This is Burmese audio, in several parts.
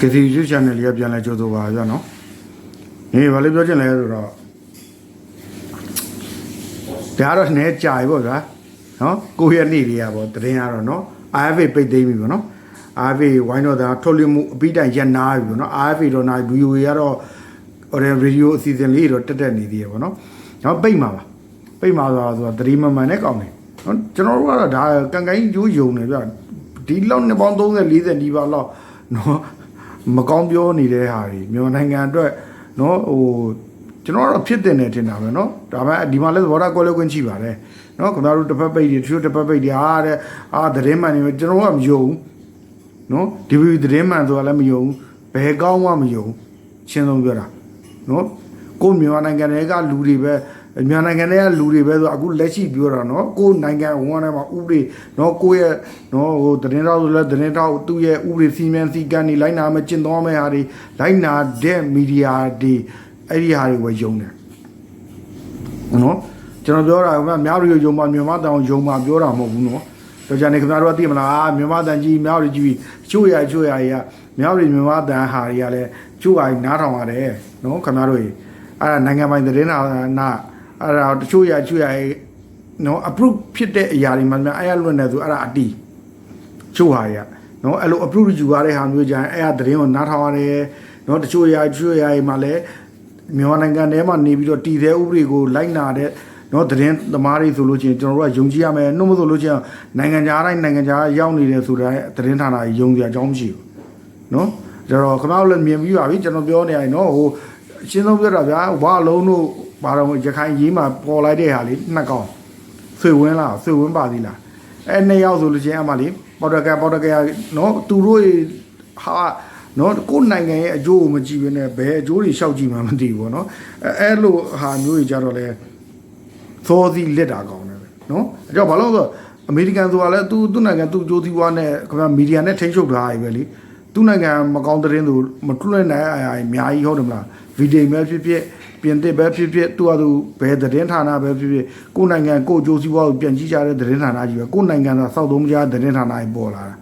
ကစီ YouTube channel လေးကပြန်လဲကြိုးဆိုပါဗျာနော်။နေဘာလို့ပြောချင်လဲဆိုတော့ဒါကတော့နည်းကြာပြီပေါ့ဗျာ။နော်ကိုယ့်ရဲ့နေ့လေးရပေါ့တရင်ကတော့နော် RFA ပိတ်သိမ်းပြီပေါ့နော်။ RFA ဝိုင်းတော့ဒါထုတ်လွှင့်မှုအပိတိုင်ရက်နာပြီပေါ့နော်။ RFA တော့နာ VOA ကတော့ဟိုရေဗီဒီယိုအစီအစဉ်လေးတော့တက်တက်နေသေးရပေါ့နော်။နော်ပိတ်မှာပါ။ပိတ်မှာဆိုတော့သတိမမှန်နဲ့ကောင်းတယ်။နော်ကျွန်တော်တို့ကတော့ဒါကန်ကန်ကြီးကျိုးယုံနေဗျာ။ဒီလောက်နှစ်ပေါင်း30 40နီးပါးလောက်နော် မကောင်းပြောနေတဲ့ဟာတွေမြန်မာနိုင်ငံအတွက်နော်ဟိုကျွန်တော်ကတော့ဖြစ်တင်တယ်ထင်တာပဲနော်ဒါပေမဲ့ဒီမှာလည်းသဘောထားကွဲလွဲခွင့်ရှိပါတယ်နော်ခင်ဗျားတို့တစ်ဖက်ပိတ်တွေတချို့တစ်ဖက်ပိတ်တွေဟာတဲ့အာသတင်းမှန်နေကျွန်တော်ကမယုံဘူးနော်ဒီဗီသတင်းမှန်ဆိုတာလည်းမယုံဘူးဘယ်ကောင်းမှမယုံရှင်းဆုံးပြောတာနော်ကိုမြန်မာနိုင်ငံတွေကလူတွေပဲ မြန်မာနိုင်ငံတွေကလူတွေပဲဆိုအခုလက်ရှိပြောတာနော်ကိုနိုင်ငံဝန်ထဲမှာဥပဒေနော်ကိုရဲ့နော်ဟိုသတင်းတော်ဆိုလဲသတင်းတော်သူ့ရဲ့ဥပဒေစီမံစည်းကမ်းတွေလိုက်နာမယ်ကျင့်သုံးမယ်ဟာတွေလိုက်နာတဲ့မီဒီယာတွေအဲ့ဒီဟာတွေပဲယုံတယ်နော်ကျွန်တော်ပြောတာကမြောက်ရီယုံမှာမြန်မာတောင်ယုံမှာပြောတာမဟုတ်ဘူးနော်တော့ကြနေခင်ဗျားတို့ကသိမလားအာမြန်မာတန်ကြီးမြောက်ရီကြီးချို့ရချို့ရရမြောက်ရီမြန်မာတန်ဟာတွေကလည်းချို့ဟာနားထောင်ရတယ်နော်ခင်ဗျားတို့အဲ့ဒါနိုင်ငံပိုင်သတင်းနာနာ အဲ့ဒါတချို့ရချို့ရနော် approve ဖြစ်တဲ့အရာတွေမှများအဲ့ရလွတ်နေဆိုအဲ့ဒါအတီးချို့ဟာရနော်အဲ့လို approve ယူရတဲ့ဟာမျိုးကြရင်အဲ့ဒါသတင်းကိုနားထောင်ရတယ်နော်တချို့ရချို့ရမှလည်းမြန်မာနိုင်ငံထဲမှာနေပြီးတော့တည်တဲ့ဥပဒေကိုလိုက်နာတဲ့နော်သတင်းသမားတွေဆိုလို့ချင်းကျွန်တော်တို့ကယုံကြည်ရမယ်နှုတ်မဆိုလို့ချင်းနိုင်ငံခြားတိုင်းနိုင်ငံခြားရောက်နေတယ်ဆိုတဲ့သတင်းဌာနကြီးယုံကြည်အကြောင်းမရှိဘူးနော်ကျတော့ခမောက်လည်းမြင်ပြီးပါပြီကျွန်တော်ပြောနေရတယ်နော်ဟို အရှင်းဆုံးပြောတာဗျာဝါလုံးတို့ဘာတော့ရခိုင်ရေးမှာပေါ်လိုက်တဲ့ဟာလေးနှစ်ကောင်ဆွေဝင်းလားဆွေဝင်းပါသေးလားအဲနှစ်ယောက်ဆိုလို့ချင်းအမလေးပေါ်တကန်ပေါ်တကန်နော်သူတို့ဟာနော်ကိုယ်နိုင်ငံရဲ့အကျိုးကိုမကြည့်ဘဲနဲ့ဘယ်အကျိုးတွေရှောက်ကြည့်မှမသိဘူးပေါ့နော်အဲအဲ့လိုဟာမျိုးတွေကြတော့လေသောစီလက်တာကောင်းတယ်ပဲနော်အကြောင်းဘာလို့လဲဆိုတော့အမေရိကန်ဆိုတာလဲသူသူ့နိုင်ငံသူ့ကြိုးစည်းပွားနဲ့ခင်ဗျာမီဒီယာနဲ့ထိန်းချုပ်ထားရပဲလေ သူ့နိုင်ငံမကောင်းတဲ့ရင်သူမထွတ်နိုင်တဲ့အရာအများကြီးဟုတ်တယ်မလားဗီဒီယိုပဲဖြစ်ဖြစ်ပြင်သစ်ပဲဖြစ်ဖြစ်သူ့အတူဘယ်သတင်းဌာနပဲဖြစ်ဖြစ်ကိုယ်နိုင်ငံကိုယ်ကြိုးစည်းပွားကိုပြန်ကြည့်ကြတဲ့သတင်းဌာနကြီးပဲကိုယ်နိုင်ငံသာစောက်သုံးကြတဲ့သတင်းဌာနကြီးပေါ်လာတာ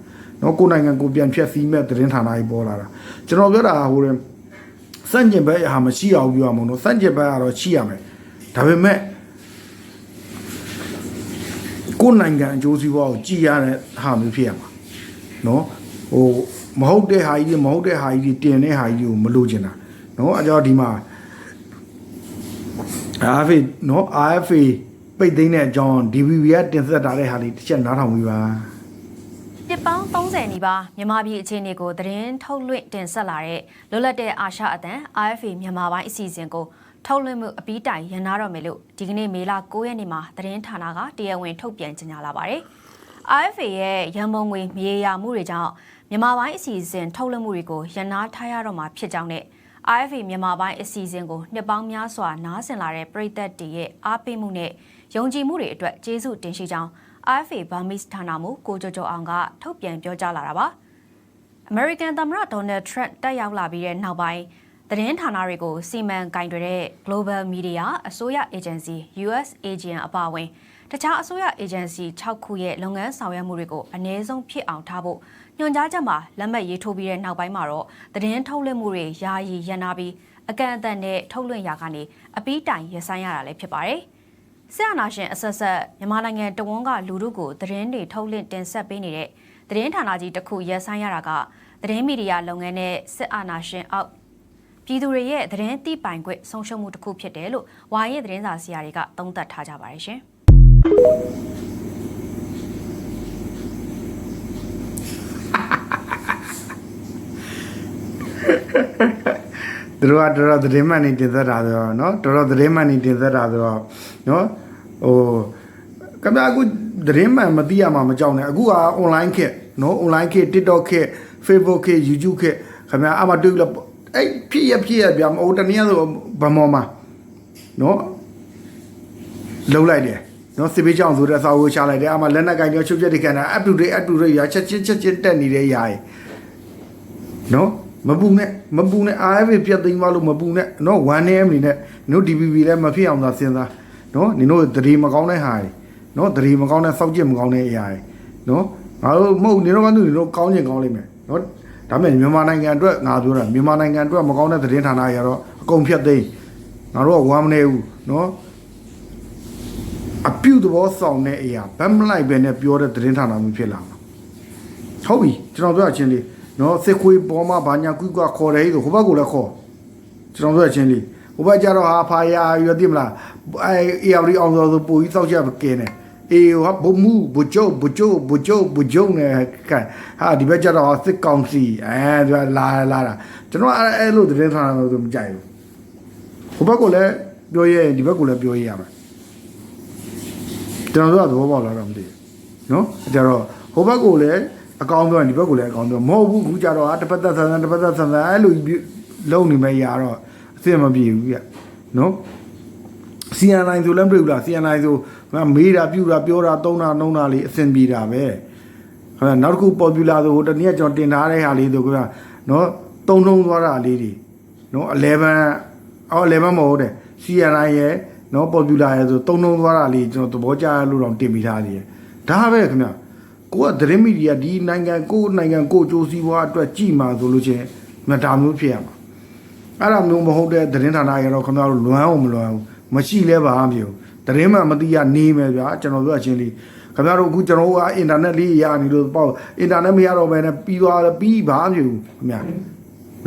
နော်ကိုယ်နိုင်ငံကိုပြန်ဖြတ်စည်းမဲ့သတင်းဌာနကြီးပေါ်လာတာကျွန်တော်ပြောတာဟိုတယ်စန့်ကျင်ဘက်ဟာမရှိအောင်ပြောရမှာနော်စန့်ကျင်ဘက်ကတော့ရှိရမယ်ဒါပေမဲ့ကိုယ်နိုင်ငံအကျိုးစီးပွားကိုကြည်ရတဲ့ဟာမျိုးဖြစ်ရမှာနော်ဟို မဟုတ်တဲ့ဟာကြီးတွေမဟုတ်တဲ့ဟာကြီးတွေတင်တဲ့ဟာကြီးကိုမလိုချင်တာနော်အကြောင်းဒီမှာ RFA နော် RFA ပိတ်သိမ်းတဲ့အကြောင်း DVB ကတင်ဆက်တာတဲ့ဟာလေးတစ်ချက်နားထောင်ပြီးပါနှစ်ပေါင်း30နီးပါးမြန်မာပြည်အခြေအနေကိုသတင်းထုတ်လွှင့်တင်ဆက်လာတဲ့လွတ်လပ်တဲ့အာရှအသံ RFA မြန်မာပိုင်းအစီအစဉ်ကိုထုတ်လွှင့်မှုအပြီးတိုင်ရန်နာတော့မယ်လို့ဒီကနေ့မေလ9ရက်နေ့မှာသတင်းဌာနကတရားဝင်ထုတ်ပြန်ကြေညာလာပါတယ်။ RFA ရဲ့ရန်ပုံငွေမြေယာမှုတွေကြောင့် မြန်မာပိုင်းအစီအစဉ်ထုတ်လွှင့်မှုတွေကိုရန်နာထားရတော့မှာဖြစ်ကြောင်းနဲ့ RFA မြန်မာပိုင်းအစီအစဉ်ကိုနှစ်ပေါင်းများစွာနားဆင်လာတဲ့ပရိသတ်တွေရဲ့အားပေးမှုနဲ့ယုံကြည်မှုတွေအတွက်ကျေးဇူးတင်ရှိကြောင်း RFA Burmese ဌာနမှကိုကျော်ကျော်အောင်ကထုတ်ပြန်ပြောကြားလာတာပါ။ American သမ္မတ Donald Trump တက်ရောက်လာပြီးတဲ့နောက်ပိုင်းသတင်းဌာနတွေကိုစီမံကင်တွယ်တဲ့ Global Media အစိုးရ Agency US Agent အပါအဝင်တခြားအစိုးရ Agency 6ခုရဲ့လုပ်ငန်းဆောင်ရွက်မှုတွေကိုအ ਨੇ ဆုံးဖြစ်အောင်ထားဖို့ ညွှန်ကြားချက်မှာလက်မှတ်ရေးထိုးပြီးတဲ့နောက်ပိုင်းမှာတော့သတင်းထုတ်လွှင့်မှုတွေယာယီရန်နာပြီးအကန့်အသတ်နဲ့ထုတ်လွှင့်ရာကနေအပီးတိုင်ရဆိုင်ရတာလည်းဖြစ်ပါတယ်။ဆရာနာရှင်အဆက်ဆက်မြန်မာနိုင်ငံတဝန်းကလူတို့ကိုသတင်းတွေထုတ်လင့်တင်ဆက်ပေးနေတဲ့သတင်းဌာနကြီးတစ်ခုရက်ဆိုင်ရတာကသတင်းမီဒီယာလုပ်ငန်းနဲ့စစ်အာဏာရှင်အောက်ပြည်သူတွေရဲ့သတင်းသိပိုင်ခွင့်ဆုံးရှုံးမှုတစ်ခုဖြစ်တယ်လို့ဝါရင်သတင်းစာဆရာတွေကသုံးသပ်ထားကြပါတယ်ရှင်။ သူတို့ကတော်တော်သတင်းမှန်နေတင်သက်တာဆိုတော့နော်တော်တော်သတင်းမှန်နေတင်သက်တာဆိုတော့နော်ဟိုကဗျာအခုသတင်းမှန်မသိရမှာမကြောက်နဲ့အခုက online ခက်နော် online ခက် TikTok ခက် Facebook ခက် YouTube ခက်ခင်ဗျာအမတွေ့လို့အဲ့ဖြစ်ရဖြစ်ရဗျာမဟုတ်တနည်းဆိုဗမောမှာနော်လှုပ်လိုက်တယ်နော်စစ်ပေးကြောင်ဆိုတဲ့အစာဝေးချလိုက်တယ်အမလက်နက်ကင်ရောချုပ်ပြက်တိကန်တာ up to date up to date ရာချက်ချင်းချက်ချင်းတက်နေတဲ့ရာရယ်နော် မပူနဲ့မပူနဲ့ RFA ပြတ်သိမ်းသွားလို့မပူနဲ့နော် 1nm နေနဲ့နော် DVB လည်းမဖြစ်အောင်သာစဉ်းစားနော်နင်တို့တရေမကောင်းတဲ့ဟာတွေနော်တရေမကောင်းတဲ့စောက်ကျစ်မကောင်းတဲ့အရာတွေနော်ငါတို့မဟုတ်နင်တို့ကသူနင်တို့ကောင်းချင်ကောင်းလိမ့်မယ်နော်ဒါပေမဲ့မြန်မာနိုင်ငံအတွက်ငါပြောတာမြန်မာနိုင်ငံအတွက်မကောင်းတဲ့သတင်းဌာနတွေကတော့အကုန်ဖြတ်သိမ်းငါတို့ကဝမ်းမနေဘူးနော်အပြုတ်သဘောဆောင်တဲ့အရာဗတ်မလိုက်ပဲနဲ့ပြောတဲ့သတင်းဌာနမျိုးဖြစ်လာမှာဟုတ်ပြီကျွန်တော်ပြောအချင်းလေး နော်စစ်ခွေးပေါ်မှာဘာညာကွီကွာခေါ်တယ်ဆိုဟိုဘက်ကလည်းခေါ်ကျွန်တော်ပြောအချင်းလေးဟိုဘက်ကျတော့ဟာဖာယာရတိမလားအဲအေရီအောင်ဆိုဆိုပူကြီးစောက်ချက်ကင်းတယ်အေးဟာဘုံမူဘကျုပ်ဘကျုပ်ဘကျုပ်ဘကျုပ်နဲ့ကန်ဟာဒီဘက်ကျတော့စစ်ကောင်စီအဲဒါလာလာတာကျွန်တော်အဲ့အဲ့လိုသတင်းဌာနလို့မကြိုက်ဘူးဟိုဘက်ကလည်းပြောရဲဒီဘက်ကလည်းပြောရရမယ်ကျွန်တော်တို့ကသဘောပေါက်လာတော့မသိဘူးနော်အဲ့ကြတော့ဟိုဘက်ကလည်း အကောင်းပြောရင်ဒီဘက်ကလည်းအကောင်းပြောမဟုတ်ဘူးခုကြတော့ဟာတစ်ပတ်သက်ဆန်းဆန်းတစ်ပတ်သက်ဆန်းဆန်းအဲ့လိုလုံနေမဲ့ရတော့အစ်မပြေဘူးပြနော် CNI ဆိုလည်းမတွေ့ဘူးလား CNI ဆိုငါမေးတာပြူတာပြောတာတုံးတာနှုံးတာလေးအဆင်ပြေတာပဲဟဲ့နောက်တစ်ခု popular ဆိုဟိုတနည်းကျွန်တော်တင်ထားတဲ့ဟာလေးဆိုကနော်တုံးနှုံးသွားတာလေးတွေနော်11အော်11မဟုတ်တဲ့ CNI ရဲ့နော် popular ရဲ့ဆိုတုံးနှုံးသွားတာလေးကျွန်တော်သဘောကျလို့တော့တင်ပေးထားသေးတယ်ဒါပဲခင်ဗျ ကိုကသတင်းမီဒီယာဒီနိုင်ငံကိုနိုင်ငံကိုကြိုးစည်းပွားအတွက်ကြည်မှာဆိုလို့ချင်းငါဒါမျိုးဖြစ်ရမှာအဲ့ဒါမျိုးမဟုတ်တဲ့သတင်းဌာနရတော့ခင်ဗျားတို့လွမ်းအောင်မလွမ်းဘူးမရှိလဲပါမပြောသတင်းမှမသိရနေမယ်ဗျာကျွန်တော်တို့အချင်းလေးခင်ဗျားတို့အခုကျွန်တော်တို့ကအင်တာနက်လေးရနေလို့ပေါ့အင်တာနက်မရတော့ဘဲနဲ့ပြီးသွားပြီးဘာမဖြစ်ဘူးခင်ဗျာ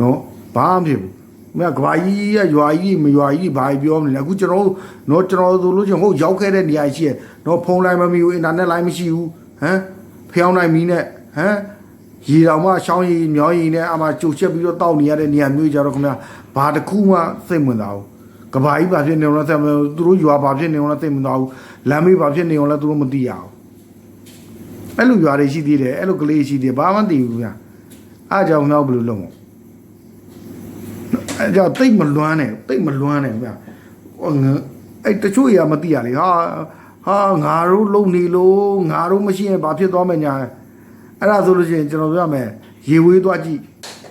နော်ဘာမဖြစ်ဘူးခင်ဗျာကဘာကြီးရရွာကြီးမရွာကြီးဘာပြောမလဲအခုကျွန်တော်တို့နော်ကျွန်တော်တို့လို့ချင်းဟုတ်ရောက်ခဲ့တဲ့နေရာရှိရနော်ဖုန်းလိုင်းမမီဘူးအင်တာနက်လိုင်းမရှိဘူးဟမ် ဖျောင်းနိုင်မီနဲ့ဟမ်ရေတောင်မှရှောင်းရီမြောင်းရီနဲ့အမှကြိုချက်ပြီးတော့တောက်နေရတဲ့နေရာမျိုးကြတော့ခင်ဗျာဘာတစ်ခုမှစိတ်ဝင်စားဘူးကဘာကြီးဘာဖြစ်နေအောင်လဲသိမသူတို့ရွာဘာဖြစ်နေအောင်လဲသိမသားဘူးလမ်းမေးဘာဖြစ်နေအောင်လဲသူတို့မသိရအောင်အဲ့လိုရွာတွေရှိသေးတယ်အဲ့လိုကလေးရှိသေးတယ်ဘာမှမသိဘူးဗျာအားကြောင့်တော့ဘယ်လိုလုပ်မလဲအဲ့ကြောင့်တိတ်မလွမ်းနဲ့တိတ်မလွမ်းနဲ့ဗျာဟိုငါအဲ့တချို့အရာမသိရလေဟာ ဟာငါတို့လုံနေလို့ငါတို့မရှိရင်ဘာဖြစ်သွားမညာအဲ့ဒါဆိုလို့ရှိရင်ကျွန်တော်ပြောမယ်ရေဝေးသွားကြည့်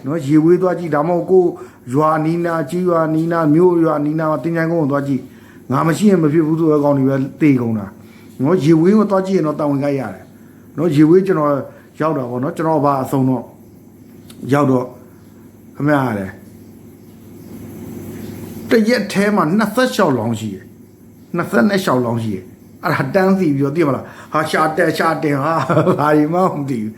နော်ရေဝေးသွားကြည့်ဒါမှမဟုတ်ကိုရွာနီနာကြီးရွာနီနာမြို့ရွာနီနာမှာတင်ချိုင်ကုန်းကိုသွားကြည့်ငါမရှိရင်မဖြစ်ဘူးဆိုတဲ့အကောင်တွေပဲတေကုန်တာနော်ရေဝေးကိုသွားကြည့်ရင်တော့တာဝန်ကြရတယ်နော်ရေဝေးကျွန်တော်ရောက်တာပေါ့နော်ကျွန်တော်ဘာအဆုံးတော့ရောက်တော့ခမရတယ်တရက်ထဲမှာ26လောင်းရှိတယ်26လောင်းရှိတယ် အဲ့ဒါတန်းစီပြီးတော့သိမလားဟာရှာတက်ရှာတင်ဟာဘာဒီမှမသိဘူး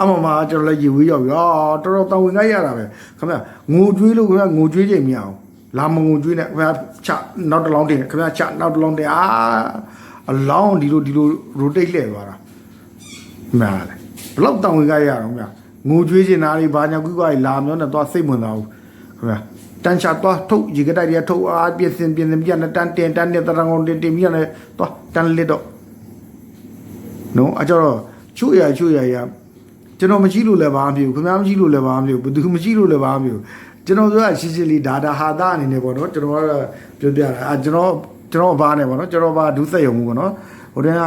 အမမကျွန်တော်လည်းရေဝေးရောက်ပြီဟာတော်တော်တောင်းဝင်ကြရတာပဲခင်ဗျငိုကြွေးလို့ခင်ဗျငိုကြွေးချိန်မရအောင်လာမငိုကြွေးနဲ့ခင်ဗျချနောက်တစ်လောင်းတင်ခင်ဗျချနောက်တစ်လောင်းတင်အာအလောင်းဒီလိုဒီလို rotate လှည့်သွားတာမှန်တယ်ဘလောက်တောင်းဝင်ကြရအောင်ဗျငိုကြွေးချင်တာတွေဘာညာကွီးကွာလာမျိုးနဲ့သွားစိတ်ဝင်စားဘူးခင်ဗျ တန်ချသွားထုတ်ရေကတိုက်ရထုတ်အားပြင်းစင်ပြင်းစင်ပြန်တန်တင်တန်နဲ့တရံကုန်တင်တင်ပြန်လဲသွားတန်လစ်တော့နော်အကြတော့ချို့ရချို့ရရကျွန်တော်မရှိလို့လည်းဘာမှမဖြစ်ဘူးခင်ဗျားမရှိလို့လည်းဘာမှမဖြစ်ဘူးဘယ်သူမရှိလို့လည်းဘာမှမဖြစ်ဘူးကျွန်တော်ပြောရှင်းရှင်းလေးဒါဒါဟာတာအနေနဲ့ပေါ့နော်ကျွန်တော်ကတော့ပြောပြတာအဲကျွန်တော်ကျွန်တော်ဘာနဲ့ပေါ့နော်ကျွန်တော်ဘာဒုသက်ရုံမှုပေါ့နော်ဟိုတန်းက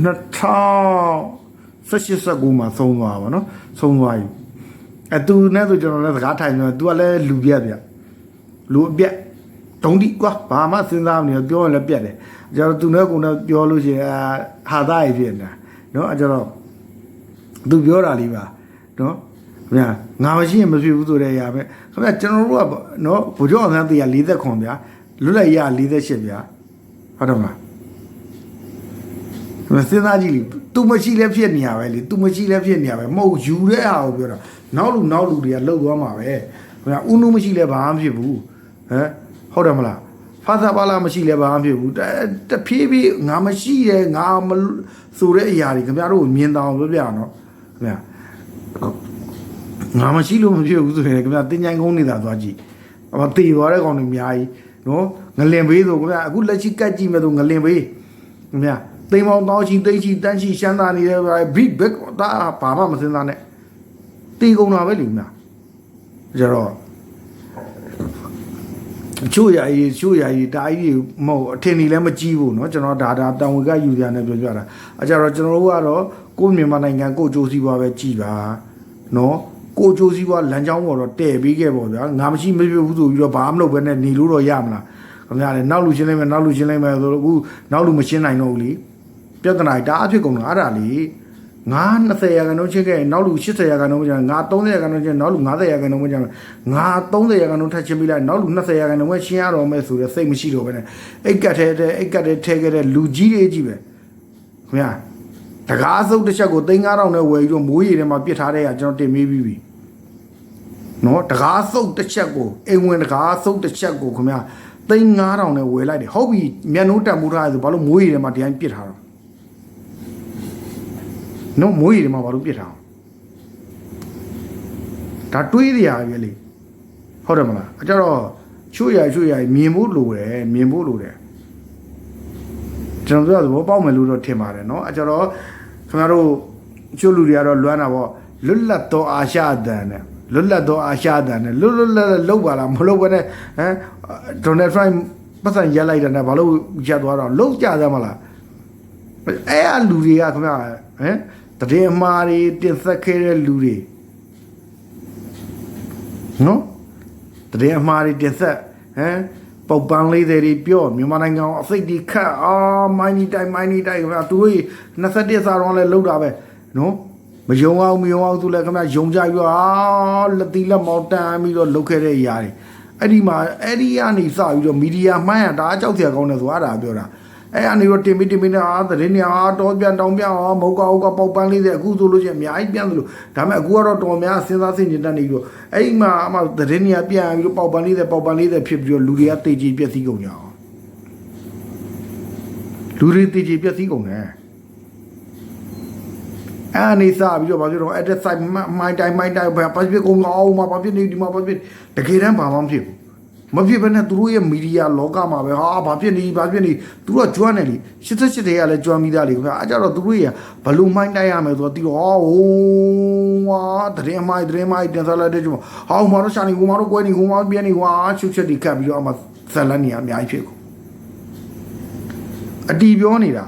2018မှာသုံးသွားပါတော့သုံးသွားပြီ အဲသူနဲ့ဆိုကျွန်တော်လည်းစကားထိုင်ပြောသူကလည်းလူပြက်ပြက်လူအပြက်ဒုံတိကွာဘာမှစဉ်းစားမနေပြောရင်လည်းပြက်တယ်ကျွန်တော်သူနဲ့ကိုယ်နဲ့ပြောလို့ရှိရင်အာဟာသားရဖြစ်နေတာနော်အဲကျတော့သူပြောတာလေးပါနော်ခင်ဗျာငါမရှိရင်မဖြစ်ဘူးဆိုတဲ့အရာပဲခင်ဗျာကျွန်တော်တို့ကနော်ဘုကျော်အောင်ဆန်းတရား40ခွန်ဗျာလွတ်လပ်ရ48ဗျာဟုတ်တယ်မလားမစဉ်းစားကြည့်လေ तू မရှိလဲဖြစ်နေရပဲလေ तू မရှိလဲဖြစ်နေရပဲမဟုတ်ယူတဲ့ဟာကိုပြောတာ နောက်လူနောက်လူတွေကလှုပ်သွားမှာပဲခင်ဗျာဥနုမရှိလဲဘာမှမဖြစ်ဘူးဟမ်ဟုတ်တယ်မလားဖာသာပါလာမရှိလဲဘာမှမဖြစ်ဘူးတတဖြည်းဖြည်းငါမရှိတယ်ငါမဆိုတဲ့အရာတွေခင်ဗျားတို့ကိုမြင်တောင်ပြောပြအောင်နော်ခင်ဗျာငါမရှိလို့မဖြစ်ဘူးဆိုရင်ခင်ဗျာတင်ញိုင်ကုန်းနေတာသွားကြည့်အမတေသွားတဲ့ကောင်တွေအများကြီးနော်ငလင်ဘေးဆိုခင်ဗျာအခုလက်ရှိကတ်ကြည့်မယ်ဆိုငလင်ဘေးခင်ဗျာတိမ်မောင်တောင်းချီတိတ်ချီတန်းချီရှမ်းသာနေတယ်ဗျာဘိဘက်ဒါဘာမှမစင်စားနဲ့ တေကုန်တာပဲလေခင်ဗျာကျတော့ချို့ရည်ချို့ရည်တာကြီးမဟုတ်အထင်ကြီးလည်းမကြည့်ဘူးเนาะကျွန်တော်ဒါဒါတန်ဝေကယူရနေပြောပြတာအဲကြတော့ကျွန်တော်တို့ကတော့ကိုယ့်မြန်မာနိုင်ငံကိုယ်ကြိုးစည်းပွားပဲကြည်ပါเนาะကိုယ်ကြိုးစည်းပွားလမ်းကြောင်းပေါ်တော့တဲ့ပြီးခဲ့ပေါ့ဗျာငါမရှိမဖြစ်ဘူးဆိုပြီးတော့ဘာမှမလုပ်ဘဲနဲ့နေလို့တော့ရမလားခင်ဗျာလေနောက်လူရှင်းလိုက်မယ်နောက်လူရှင်းလိုက်မယ်ဆိုတော့အခုနောက်လူမရှင်းနိုင်တော့ဘူးလေပြဿနာတအားဖြစ်ကုန်တာအဲ့ဒါလေ ငါ20ရာခိုင်နှုန်းချင်းခဲ့ရင်နောက်လူ80ရာခိုင်နှုန်းကျန်ငါ30ရာခိုင်နှုန်းချင်းနောက်လူ90ရာခိုင်နှုန်းကျန်ငါ30ရာခိုင်နှုန်းထပ်ချင်းပြီးလိုက်နောက်လူ20ရာခိုင်နှုန်းပဲရှင်းရတော့မယ်ဆိုတဲ့စိတ်မရှိတော့ဘဲနဲ့အိတ်ကတ်ထဲတဲ့အိတ်ကတ်ထဲထဲခဲ့တဲ့လူကြီးတွေကြီးပဲခင်ဗျာတကားစုပ်တစ်ချက်ကို3000နဲ့ဝယ်ပြီးတော့မိုးရီထဲမှာပြစ်ထားတဲ့ကကျွန်တော်တင်မေးပြီးပြီနော်တကားစုပ်တစ်ချက်ကိုအိမ်ဝင်တကားစုပ်တစ်ချက်ကိုခင်ဗျာ3000နဲ့ဝယ်လိုက်တယ်ဟုတ်ပြီမျက်နှိုးတက်မှုထားရဆိုဘာလို့မိုးရီထဲမှာတရားပြစ်ထားတော့ နော်မိုးရီတွေမှာဘာလို့ပြစ်ထားအောင်ဒါတွေးရရပဲလေဟုတ်တယ်မလားအကြတော့ချို့ရချို့ရမြင်ဖို့လိုတယ်မြင်ဖို့လိုတယ်ကျွန်တော်တို့ကသဘောပေါက်မယ်လို့တော့ထင်ပါတယ်เนาะအကြတော့ခင်ဗျားတို့ချို့လူတွေကတော့လွမ်းတာပေါ့လွတ်လပ်သောအာရှအတန်နဲ့လွတ်လပ်သောအာရှအတန်နဲ့လွတ်လွတ်လပ်လပ်လောက်ပါလားမလောက်ဘဲနဲ့ဟမ်ဒေါ်နယ်ထရန့်ပတ်စံရက်လိုက်တယ်နဲ့ဘာလို့ရက်သွားတော့လောက်ကြသမလား အဲ့အလူတွေကခင်ဗျာဟမ် တည်င်းမာတွေတင်ဆက်ခဲ့တဲ့လူတွေနော်တည်င်းမာတွေတင်ဆက်ဟမ်ပုတ်ပန်းလေးတွေပြောမြန်မာနိုင်ငံအစိတ်ဒီခတ်အာမိုင်းနီတိုင်းမိုင်းနီတိုင်းခင်ဗျာသူတို့21စာတော့လဲလောက်တာပဲနော်မယုံအောင်မယုံအောင်သူလည်းခင်ဗျာယုံကြပြီးတော့အာလက်တီလက်မောင်းတန်းပြီးတော့လုတ်ခဲ့တဲ့အရာတွေအဲ့ဒီမှာအဲ့ဒီကနေစပြီးတော့မီဒီယာမှန်းရတာအကြောက်စရာကောင်းတယ်ဆိုအဲ့ဒါပြောတာ အဲ့အနေတော့တင်ပြီးတင်ပြီးနဲ့အာသတင်းညာတော့ပြန်တောင်းပြန်အာမဟုတ်ကောက်ကပေါက်ပန်းလေးတွေအခုဆိုလို့ချင်းအများကြီးပြန်သလိုဒါပေမဲ့အခုကတော့တော်များစဉ်းစားဆင်ခြင်တတ်နေပြီးတော့အဲ့ဒီမှာအမှသတင်းညာပြန်ပြီးတော့ပေါက်ပန်းလေးတွေပေါက်ပန်းလေးတွေဖြစ်ပြီးတော့လူတွေကတေးကြီးပြက်စီးကုန်ကြအောင်လူတွေတေးကြီးပြက်စီးကုန်တယ်အဲ့အနေစားပြီးတော့ဘာဖြစ်တော့အဲ့တဲ့ site မိုင်းတိုင်းမိုင်းတိုင်းဘာဖြစ်ကုန်အောင်မှာဘာဖြစ်နေဒီမှာဘာဖြစ်တကယ်တမ်းဘာမှမဖြစ်ဘူး မဖြစ်ဘဲနဲ့သူတို့ရဲ့မီဒီယာလောကမှာပဲဟာဘာဖြစ်နေဘာဖြစ်နေသူတို့ကကျွမ်းတယ်လေ88တွေကလည်းကျွမ်းပြီးသားလေခင်ဗျာအဲ့ကြတော့သူတို့ရဘလူမိုင်းတိုင်းရမယ်ဆိုတော့တီတော့ဟိုးဝါတရင်မိုင်းတရင်မိုင်းတင်စားလိုက်တဲ့ကျမဟောင်းမတော့ရှာနေဟိုမတော့ကွဲနေဟိုမပြန်နေဟွာချွတ်ချက်ဒီကပ်ပြီးတော့အမှဇလန်နေအများကြီးဖြစ်ကုန်အတီပြောနေတာ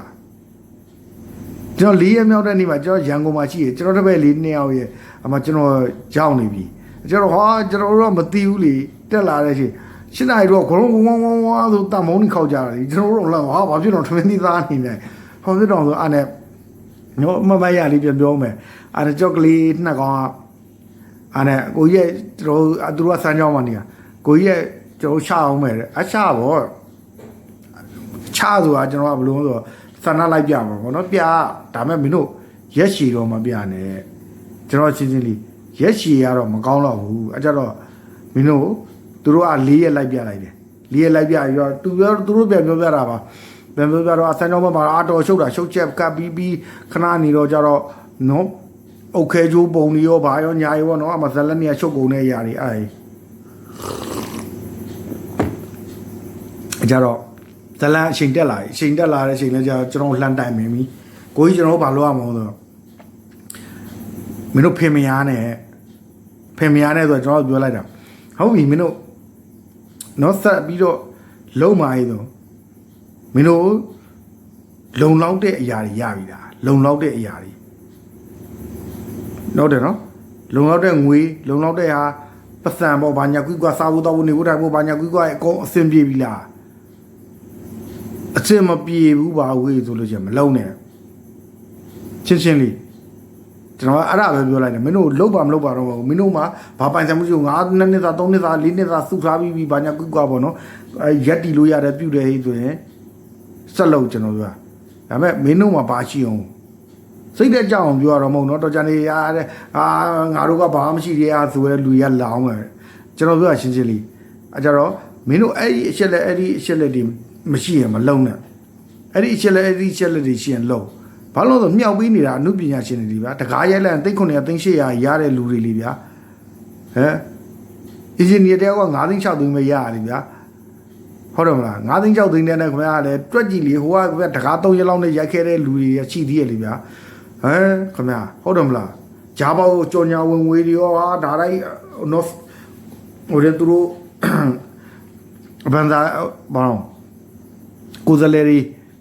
ကျွန်တော်၄ရက်မြောက်တဲ့နေ့မှာကျွန်တော်ရန်ကုန်မှာရှိရကျွန်တော်တပည့်လေးနှစ်ယောက်ရဲ့အမကျွန်တော်ကြောက်နေပြီကျွန်တော်ဟာကျွန်တော်တို့ကမသိဘူးလေတက်လာတဲ့ချိန် ရှင်းနိုင်တော့ဂလုံးဝဝဝဝဆိုတမုံနေခောက်ကြတာလေကျွန်တော်တို့လည်းဟာဘာဖြစ်တော့ထမင်းသီးသားနေနေဟောဖြစ်တော့ဆိုအဲ့နဲ့ညောမမရလေးပြန်ပြောမယ်အဲ့ဒါကြောက်ကလေးနှစ်ကောင်ကအဲ့နဲ့ကိုကြီးရဲ့ကျွန်တော်သူတို့ကစမ်းကြောင်းမှနေတာကိုကြီးရဲ့ကျွန်တော်ချအောင်မယ်တဲ့အချပေါ့ချဆိုတာကျွန်တော်ကဘယ်လိုလဲဆိုတော့ဆန္ဒလိုက်ပြမှာပေါ့နော်ပြဒါမဲ့မင်းတို့ရက်ရှည်တော့မပြနဲ့ကျွန်တော်ချင်းချင်းလေးရက်ရှည်ရတော့မကောင်းတော့ဘူးအဲကြတော့မင်းတို့ သူတို့က၄ရက်လိုက်ပြလိုက်တယ်၄ရက်လိုက်ပြပြီးတော့သူပြောသူတို့ပြန်ပြောပြတာပါပြန်ပြောပြတော့အဆန်းကြောင်းမှာအာတော်ရှုပ်တာရှုပ်ချက်ကပ်ပြီးပြီးခဏနေတော့ကြတော့နော်အုတ်ခဲကျိုးပုံတွေရောဘာရောညာရောနော်အမဇလက်နေရှုပ်ကုန်တဲ့ຢာတွေအဲကြတော့ဇလန်အချိန်တက်လာပြီအချိန်တက်လာတဲ့အချိန်လဲကျတော့ကျွန်တော်လှမ်းတိုင်မင်းပြီကိုကြီးကျွန်တော်ဘာလုပ်ရမလဲဆိုတော့မင်းတို့ဖေမယားနဲ့ဖေမယားနဲ့ဆိုတော့ကျွန်တော်ပြောလိုက်တာဟုတ်ပြီမင်းတို့ နော်ဆက်ပြီးတော့လုံမာရေးဆိုမင်းတို့လုံလောက်တဲ့အရာတွေရပြီလားလုံလောက်တဲ့အရာတွေနော်တယ်နော်လုံလောက်တဲ့ငွေလုံလောက်တဲ့ဟာပတ်စံပေါ့ဘာညာကွီကွာစားဖို့တော့နေဖို့တိုင်းဖို့ဘာညာကွီကွာအကုန်အဆင်ပြေပြီလားအစင်မပြေဘူးပါဝေးဆိုလို့ချင်းမလုံးနဲ့ချင်းချင်းလေး ကျွန်တော်အဲ့ဒါပဲပြောလိုက်တယ်မင်းတို့လုတ်ပါမလုတ်ပါတော့ဘူးမင်းတို့မှာဘာပိုင်ဆိုင်မှုရှိငါနှစ်နှစ်သားသုံးနှစ်သားလေးနှစ်သားစုထားပြီးပြီးဘာညာကွကွာပေါ့နော်အဲရက်တီလို့ရတယ်ပြုတ်တယ်ဟိဆိုရင်ဆက်လို့ကျွန်တော်ပြောဒါပေမဲ့မင်းတို့မှာဘာရှိအောင်စိတ်တက်ကြအောင်ပြောရတော့မဟုတ်နော်တော်ကြနေရတဲ့အာငါတို့ကဘာမှမရှိသေးအားဆိုရဲလူရလောင်းမယ်ကျွန်တော်ပြောရှင်းရှင်းလေးအဲကြတော့မင်းတို့အဲ့ဒီအချက်လက်အဲ့ဒီအချက်လက်တွေမရှိရင်မလုံးနဲ့အဲ့ဒီအချက်လက်အဲ့ဒီအချက်လက်တွေရှိရင်လုံး ဘာလို့လဲဆိုမြောက်ပြီးနေတာအမှုပညာရှင်တွေလေဗျာတကားရဲလန်သိန်း900သိန်း800ရတဲ့လူတွေလေဗျာဟမ်အင်ဂျင်နီယာတယောက်က9သိန်း6သိန်းပဲရရတယ်ဗျာဟုတ်တယ်မလား9သိန်း6သိန်းနဲ့ခင်ဗျားကလည်းတွက်ကြည့်လေဟိုကခင်ဗျာတကား3ရက်လောက်နဲ့ရိုက်ခဲ့တဲ့လူတွေရှိသေးရဲ့လေဗျာဟမ်ခင်ဗျာဟုတ်တယ်မလားဂျာဘောကြော်ညာဝင်ဝေးတွေရောဟာဒါတိုင်းနော်ဟိုတဲ့သူတို့ဘန်သာဘာလို့ကိုယ်စလဲတွေ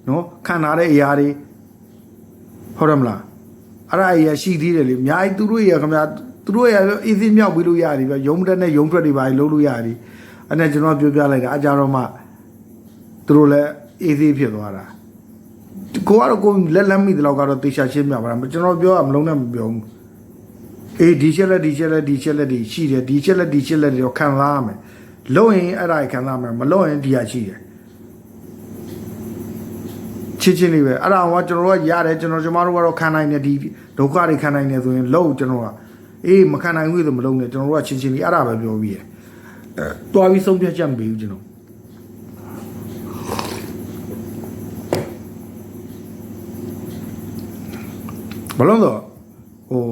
နော်ခံထားတဲ့အရာတွေ ဟုတ်တယ်မလားအဲ့ဒါအရာရှိသေးတယ်လေအများကြီးသူတို့ရခင်ဗျာသူတို့ရအေးသေးမြောက်ပြီးလို့ရတယ်ဗျရုံးတက်နဲ့ရုံးထွက်တွေပါလုံးလို့ရတယ်အဲ့နဲ့ကျွန်တော်ပြောပြလိုက်တာအကြတော့မှသူတို့လည်းအေးသေးဖြစ်သွားတာကိုကတော့ကိုလက်လက်မိတဲ့လောက်ကတော့တေချာရှင်းပြပါလားကျွန်တော်ပြောရမလုံးနဲ့မပြောဘူးအေးဒီချက်လက်ဒီချက်လက်ဒီချက်လက်ဒီရှိတယ်ဒီချက်လက်ဒီချက်လက်တွေတော့ခံစားရမယ်လုံရင်အဲ့ဒါခံစားရမယ်မလုံရင်ဒီဟာရှိတယ် ချစ်ချင်းလေးပဲအဲ့ဒါကကျွန်တော်တို့ကရတယ်ကျွန်တော်ကျမတို့ကတော့ခံနိုင်တယ်ဒီဒုက္ခတွေခံနိုင်တယ်ဆိုရင်လုံကျွန်တော်ကအေးမခံနိုင်ဘူးဆိုမလုံနဲ့ကျွန်တော်တို့ကချင်းချင်းလေးအဲ့ဒါပဲပြောပြီးရအဲတွားပြီးဆုံးဖြတ်ချက်မပေးဘူးကျွန်တော်ဘလုံးတော့ဟို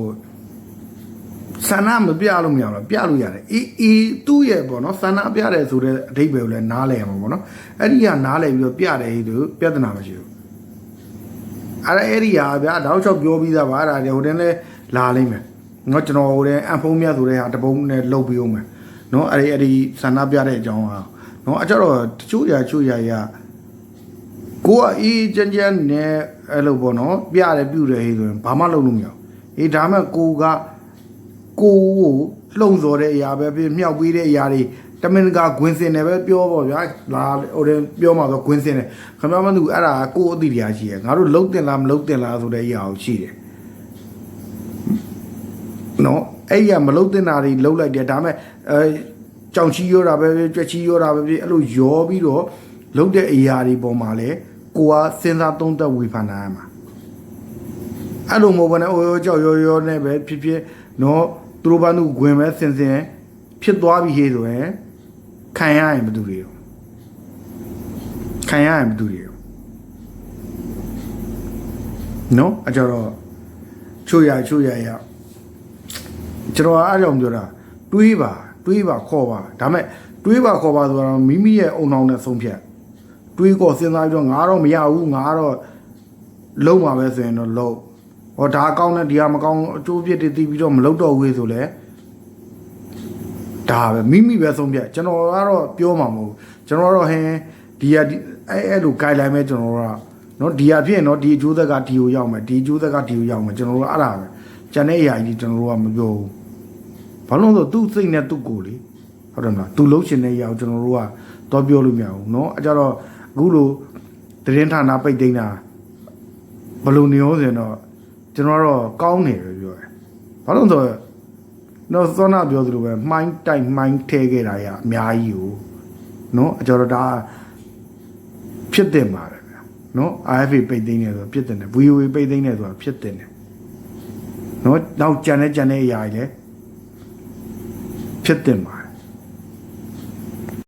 ဆန္ဒမပြလို့မရတော့ပြလို့ရတယ်အေးအေးသူ့ရဲ့ပေါ့နော်ဆန္ဒပြတယ်ဆိုတဲ့အဓိပ္ပာယ်ကိုလည်းနားလည်ရမှာပေါ့နော်အဲ့ဒီကနားလည်ပြီးတော့ပြတယ်ဟိသူပြဿနာမရှိဘူး အဲ့ဒါအဲ့ဒီဟာဗျာတောက်ချောက်ပြောပြီးသားပါအဲ့ဒါဟိုတင်းလဲလာလိမ့်မယ်နော်ကျွန်တော်ဟိုတင်းအန်ဖုံးမြတ်ဆိုတဲ့ဟာတပုံးနဲ့လုတ်ပြီးအောင်မယ်နော်အဲ့ဒီအဲ့ဒီဆန္ဒပြတဲ့အကြောင်းဟာနော်အကြတော့တချို့ရာချို့ရာရာကိုကအေးကြမ်းကြမ်းနဲ့အဲ့လိုပေါ့နော်ပြတယ်ပြုတယ်ဟေးဆိုရင်ဘာမှလုပ်လို့မရဘူးအေးဒါမှကိုကကိုကိုလှုံ့ဆော်တဲ့အရာပဲဖြစ်မြောက်ပေးတဲ့အရာတွေ တမင်ကဂွင်းစင်တယ်ပဲပြောပေါ့ဗျာလာဟိုတယ်ပြောမှာဆိုဂွင်းစင်တယ်ခင်ဗျားမသူအဲ့ဒါကိုအတိတရားရှိရငါတို့လုံးတင်လားမလုံးတင်လားဆိုတဲ့အရာကိုရှိတယ်နော်အဲ့ရမလုံးတင်တာတွေလုံးလိုက်တယ်ဒါမဲ့အဲကြောင်ချီရောတာပဲဖြစ်ကြွက်ချီရောတာပဲဖြစ်အဲ့လိုရောပြီးတော့လုံးတဲ့အရာတွေပေါ်မှာလဲကိုကစဉ်းစားသုံးသပ်ဝေဖန်နိုင်ရမှာအဲ့လိုမဟုတ်ဘဲနဲ့အိုးရိုးကြောက်ရောရောနဲ့ပဲဖြစ်ဖြစ်နော်သူတို့ဘာလို့ဂွင်ပဲစင်စင်ဖြစ်သွားပြီဟေးဆိုရင် ခံရရင်ဘယ်သူတွေရောခံရရင်ဘယ်သူတွေရောနော်အကြတော့ချို့ရချို့ရရကျွန်တော်အားကြောင့်ပြောတာတွေးပါတွေးပါခေါ်ပါဒါမဲ့တွေးပါခေါ်ပါဆိုတော့မိမိရဲ့အုံအောင်နဲ့ဆုံးဖြတ်တွေးကောစဉ်းစားပြီးတော့ငါတော့မရဘူးငါတော့လုံးပါပဲဆိုရင်တော့လုံးဟောဒါကောင်းတယ်ဒီဟာမကောင်းအကျိုးပြစ်တွေသိပြီးတော့မလုပ်တော့ဘူးဆိုလဲ ဒါပဲမိမိပဲဆုံးဖြတ်ကျွန်တော်ကတော့ပြောမှာမဟုတ်ကျွန်တော်ကတော့ဟင်းဒီကအဲအဲ့လို guideline ပဲကျွန်တော်ကနော်ဒီဟာဖြစ်ရင်နော်ဒီအကျိုးသက်ကဒီကိုရောက်မယ်ဒီအကျိုးသက်ကဒီကိုရောက်မယ်ကျွန်တော်တို့အဲ့ဒါပဲကျန်တဲ့အရာကြီးကျွန်တော်တို့ကမပြောဘူးဘာလို့လဲဆိုသူ့စိတ်နဲ့သူ့ကိုယ်လေဟုတ်တယ်မလားသူလှုပ်ရှင်တဲ့အရာကိုကျွန်တော်တို့ကတော့ပြောလို့မရဘူးနော်အကြတော့အခုလိုသတင်းဌာနပိတ်သိမ်းတာဘလို့နေရောဆိုရင်တော့ကျွန်တော်ကတော့ကောင်းနေတယ်ပြောတယ်ဘာလို့လဲဆိုတော့ နော်စောနာပြောသလိုပဲမိုင်းတိုက်မိုင်းထဲခဲ့တာရအများကြီးကိုနော်အကျော်တော့ဒါဖြစ်တင်ပါတယ်ဗျာနော် IFA ပိတ်သိမ်းနေဆိုတာဖြစ်တင်တယ် VOA ပိတ်သိမ်းနေဆိုတာဖြစ်တင်တယ်နော်နောက်ကြံတဲ့ကြံတဲ့အရာတွေလည်းဖြစ်တင်ပါ